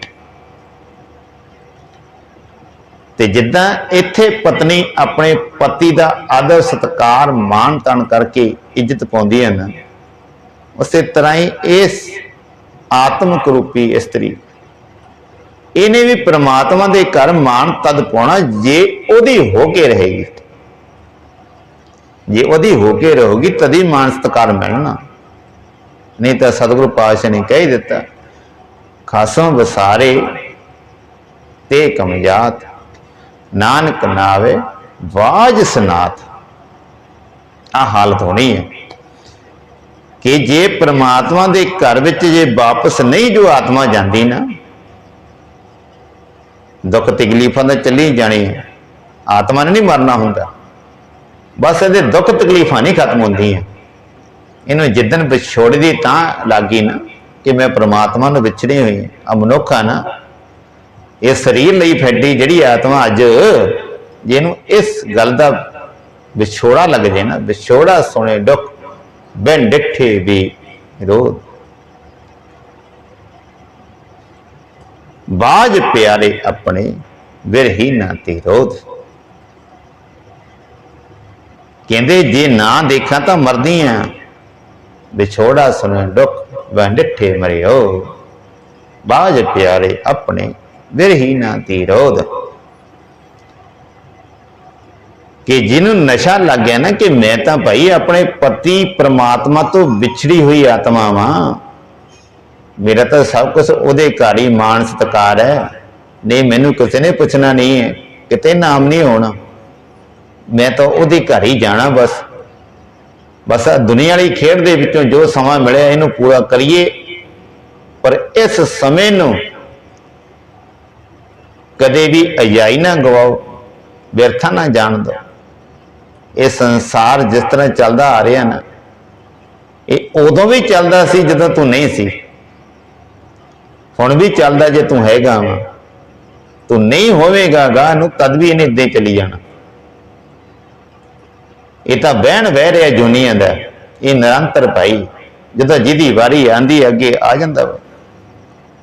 ਤੇ ਜਿੱਦਾਂ ਇੱਥੇ ਪਤਨੀ ਆਪਣੇ ਪਤੀ ਦਾ ਆਦਰ ਸਤਕਾਰ ਮਾਣ ਤਣ ਕਰਕੇ ਇੱਜ਼ਤ ਪਾਉਂਦੀ ਹੈ ਨਾ, ਉਸੇ ਤਰ੍ਹਾਂ ਹੀ ਇਸ ਆਤਮਕ ਰੂਪੀ ਇਸਤਰੀ। ਇਹਨੇ ਵੀ ਪ੍ਰਮਾਤਮਾ ਦੇ ਘਰ ਮਾਣ ਤਦ ਪਾਉਣਾ ਜੇ ਉਹਦੀ ਹੋ ਕੇ ਰਹੇਗੀ। ਜੇ ਉਹਦੀ ਹੋ ਕੇ ਰਹੂਗੀ, ਤਦੀ ਮਾਣ ਸਤਕਾਰ ਮਿਲਣਾ। ਨਹੀਂ ਤਾਂ ਸਤਿਗੁਰੂ ਪਾਤਸ਼ਾਹ ਨੇ ਕਹਿ ਹੀ ਦਿੱਤਾ, ਖਾਸੋਂ ਵਸਾਰੇ ਤੇ ਕਮਜਾਤ ਨਾਨਕ ਨਾਵੇ ਵਾਜ ਸਨਾਤ। ਆ ਹਾਲਤ ਹੋਣੀ ਹੈ ਕਿ ਜੇ ਪ੍ਰਮਾਤਮਾ ਦੇ ਘਰ ਵਿੱਚ ਜੇ ਵਾਪਸ ਨਹੀਂ ਜੋ ਆਤਮਾ ਜਾਂਦੀ ਨਾ, ਦੁੱਖ ਤਕਲੀਫਾਂ ਦਾ ਚੱਲੀ ਜਾਣੀ ਹੈ ਆਤਮਾ ਨੇ ਨਹੀਂ ਮਰਨਾ ਹੁੰਦਾ। ਬਸ ਇਹਦੇ ਦੁੱਖ ਤਕਲੀਫਾਂ ਨਹੀਂ ਖਤਮ ਹੁੰਦੀਆਂ। ਇਹਨੂੰ ਜਿੱਦਨ ਵਿਛੋੜਦੀ ਤਾਂ ਲੱਗੀ ਨਾ ਕਿ ਮੈਂ ਪ੍ਰਮਾਤਮਾ ਨੂੰ ਵਿਛੜੀ ਹੋਈ ਆ ਮਨੁੱਖ ਆ ਨਾ, ਇਹ ਸਰੀਰ ਲਈ ਫੈਡੀ ਜਿਹੜੀ ਆਤਮਾ ਅੱਜ, ਜਿਹਨੂੰ ਇਸ ਗੱਲ ਦਾ ਵਿਛੋੜਾ ਲੱਗ ਜੇ ਨਾ, ਵਿਛੋੜਾ ਸੁਣੇ ਦੁੱਖ ਬਿਨ ਡਿੱਠੇ ਵੀ ਰੋਧ ਬਾਜ ਪਿਆਰੇ ਆਪਣੇ, ਵਿਰਹੀ ਨਾ ਤੇ ਰੋਧ ਕਹਿੰਦੇ, ਜੇ ਨਾ ਦੇਖਾਂ ਤਾਂ ਮਰਦੀ ਆ। ਵਿਛੋੜਾ ਸੁਣੇ ਦੁੱਖ ਬਿਨ ਮਰਿਓ। ਬਾਜ ਪਿਆਰੇ ਆਪਣੇ ਵਿਰਹੀ ਨਾ ਤੇ ਕਿ ਜਿਹਨੂੰ ਨਸ਼ਾ ਲੱਗ ਗਿਆ ਨਾ ਕਿ ਮੈਂ ਤਾਂ ਭਾਈ ਆਪਣੇ ਪਤੀ ਪ੍ਰਮਾਤਮਾ ਤੋਂ ਵਿਛੜੀ ਹੋਈ ਆਤਮਾ ਵਾਂ। ਮੇਰਾ ਤਾਂ ਸਭ ਕੁਝ ਉਹਦੇ ਘਰ ਹੀ ਮਾਣ ਸਤਕਾਰ ਹੈ। ਨਹੀਂ, ਮੈਨੂੰ ਕਿਸੇ ਨੇ ਪੁੱਛਣਾ ਨਹੀਂ ਹੈ। ਕਿਤੇ ਨਾਮ ਨਹੀਂ ਹੋਣਾ। ਮੈਂ ਤਾਂ ਉਹਦੇ ਘਰ ਹੀ ਜਾਣਾ ਬਸ। ਬਸ ਆਹ ਦੁਨੀਆ ਵਾਲੀ ਖੇਡ ਦੇ ਵਿੱਚੋਂ ਜੋ ਸਮਾਂ ਮਿਲਿਆ ਇਹਨੂੰ ਪੂਰਾ ਕਰੀਏ। ਪਰ ਇਸ ਸਮੇਂ ਨੂੰ ਕਦੇ ਵੀ ਅਜਾਈ ਨਾ ਗਵਾਓ, ਵਿਅਰਥਾ ਨਾ ਜਾਣ ਦਿਓ। ਇਹ ਸੰਸਾਰ ਜਿਸ ਤਰ੍ਹਾਂ ਚੱਲਦਾ ਆ ਰਿਹਾ ਨਾ, ਇਹ ਉਦੋਂ ਵੀ ਚੱਲਦਾ ਸੀ ਜਦੋਂ ਤੂੰ ਨਹੀਂ ਸੀ। ਹੁਣ ਵੀ ਚੱਲਦਾ ਜੇ ਤੂੰ ਹੈਗਾ ਵਾ। ਤੂੰ ਨਹੀਂ ਹੋਵੇਗਾ ਗਾ ਨੂੰ ਤਦ ਵੀ ਇਹਨੇ ਇਦਾਂ ਚਲੀ ਜਾਣਾ। ਇਹ ਤਾਂ ਬਹਿਣ ਬਹਿ ਰਿਹਾ ਜੁਨੀਆਂ ਦਾ। ਇਹ ਨਿਰੰਤਰ ਭਾਈ, ਜਦੋਂ ਜਿਹਦੀ ਵਾਰੀ ਆਂਦੀ ਅੱਗੇ ਆ ਜਾਂਦਾ ਵਾ।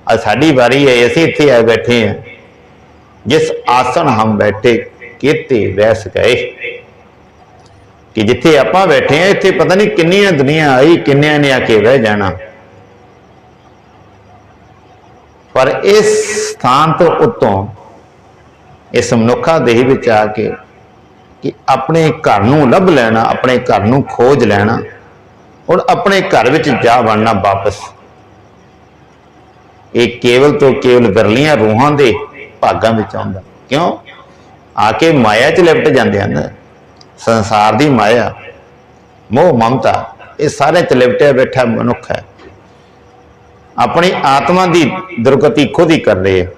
ਆ ਸਾਡੀ ਵਾਰੀ ਹੈ ਅਸੀਂ ਇੱਥੇ ਆ ਬੈਠੇ ਆ। ਜਿਸ ਆਸਣ ਹਮ ਬੈਠੇ, ਕੀਤੇ ਵੈਸ ਗਏ ਕਿ ਜਿੱਥੇ ਆਪਾਂ ਬੈਠੇ ਆ, ਇੱਥੇ ਪਤਾ ਨਹੀਂ ਕਿੰਨੀਆਂ ਦੁਨੀਆ ਆਈ, ਕਿੰਨਿਆਂ ਨੇ ਆ ਕੇ ਬਹਿ ਜਾਣਾ। ਪਰ ਇਸ ਸਥਾਨ ਤੋਂ ਉੱਤੋਂ, ਇਸ ਮਨੁੱਖਾ ਦੇਹ ਵਿੱਚ ਆ ਕੇ ਕਿ ਆਪਣੇ ਘਰ ਨੂੰ ਲੱਭ ਲੈਣਾ, ਆਪਣੇ ਘਰ ਨੂੰ ਖੋਜ ਲੈਣਾ ਔਰ ਆਪਣੇ ਘਰ ਵਿੱਚ ਜਾ ਵੜਨਾ ਵਾਪਸ। ਇਹ ਕੇਵਲ ਤੋਂ ਕੇਵਲ ਵਿਰਲੀਆਂ ਰੂਹਾਂ ਦੇ ਭਾਗਾਂ ਵਿੱਚ ਆਉਂਦਾ। ਕਿਉਂ? ਆ ਕੇ ਮਾਇਆ 'ਚ ਲਿਪਟ ਜਾਂਦੇ ਹਨ। ਸੰਸਾਰ ਦੀ ਮਾਇਆ, ਮੋਹ, ਮਮਤਾ, ਇਹ ਸਾਰੇ 'ਚ ਲਿਪਟਿਆ ਬੈਠਾ ਮਨੁੱਖ ਹੈ। ਆਪਣੀ ਆਤਮਾ ਦੀ ਦੁਰਗਤੀ ਖੁਦ ਹੀ ਕਰ ਰਹੇ ਹੈ।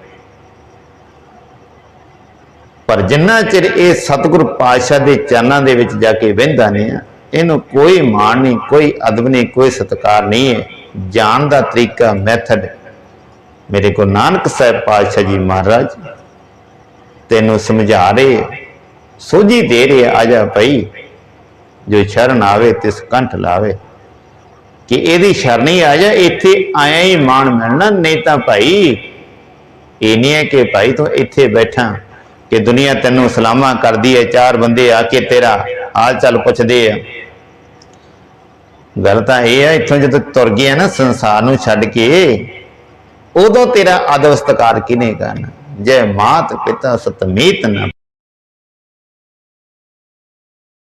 ਪਰ ਜਿੰਨਾ ਚਿਰ ਇਹ ਸਤਿਗੁਰ ਪਾਤਸ਼ਾਹ ਦੇ ਚਰਨਾਂ ਦੇ ਵਿੱਚ ਜਾ ਕੇ ਵਹਿੰਦਾ ਨਹੀਂ ਆ, ਇਹਨੂੰ ਕੋਈ ਮਾਣ ਨਹੀਂ, ਕੋਈ ਅਦਬ ਨਹੀਂ, ਕੋਈ ਸਤਿਕਾਰ ਨਹੀਂ ਹੈ। ਜਾਣ ਦਾ ਤਰੀਕਾ ਮੈਥਡ ਮੇਰੇ ਕੋ ਨਾਨਕ ਸਾਹਿਬ ਪਾਤਸ਼ਾਹ ਜੀ ਮਹਾਰਾਜ, ਤੈਨੂੰ ਸਮਝਾ ਰਹੇ, ਸੋਝੀ ਦੇ ਰਹੇ, ਆ ਜਾ ਭਾਈ। ਜੋ ਸ਼ਰਨ ਆਵੇ, ਤਿਸ ਕੰਠ ਲਾਵੇ। ਕਿ ਇਹਦੀ ਸ਼ਰਣੀ ਆ ਜਾ, ਇੱਥੇ ਆਇਆ ਹੀ ਮਾਣ ਮਿਲਣਾ, ਨਹੀਂ ਤਾਂ ਭਾਈ, ਇਹ ਨਹੀਂ ਹੈ ਕਿ ਭਾਈ ਤੂੰ ਇੱਥੇ ਬੈਠਾ। ਕਿ ਦੁਨੀਆ ਤੈਨੂੰ ਸਲਾਮਾਂ ਕਰਦੀ ਹੈ ਚਾਰ ਬੰਦੇ ਆ ਕੇ ਤੇਰਾ ਹਾਲ ਚਾਲ ਪੁੱਛਦੇ ਆ। ਗੱਲ ਤਾਂ ਇਹ ਹੈ ਇੱਥੋਂ ਜਦੋਂ ਤੁਰ ਗਿਆ ਨਾ ਸੰਸਾਰ ਨੂੰ ਛੱਡ ਕੇ, ਉਦੋਂ ਤੇਰਾ ਆਦਰ ਸਤਕਾਰ ਕਿਨੇ ਕਰਨਾ? ਜੈ ਮਾਤ ਪਿਤਾ ਸਤਮੀਤ ਨਾ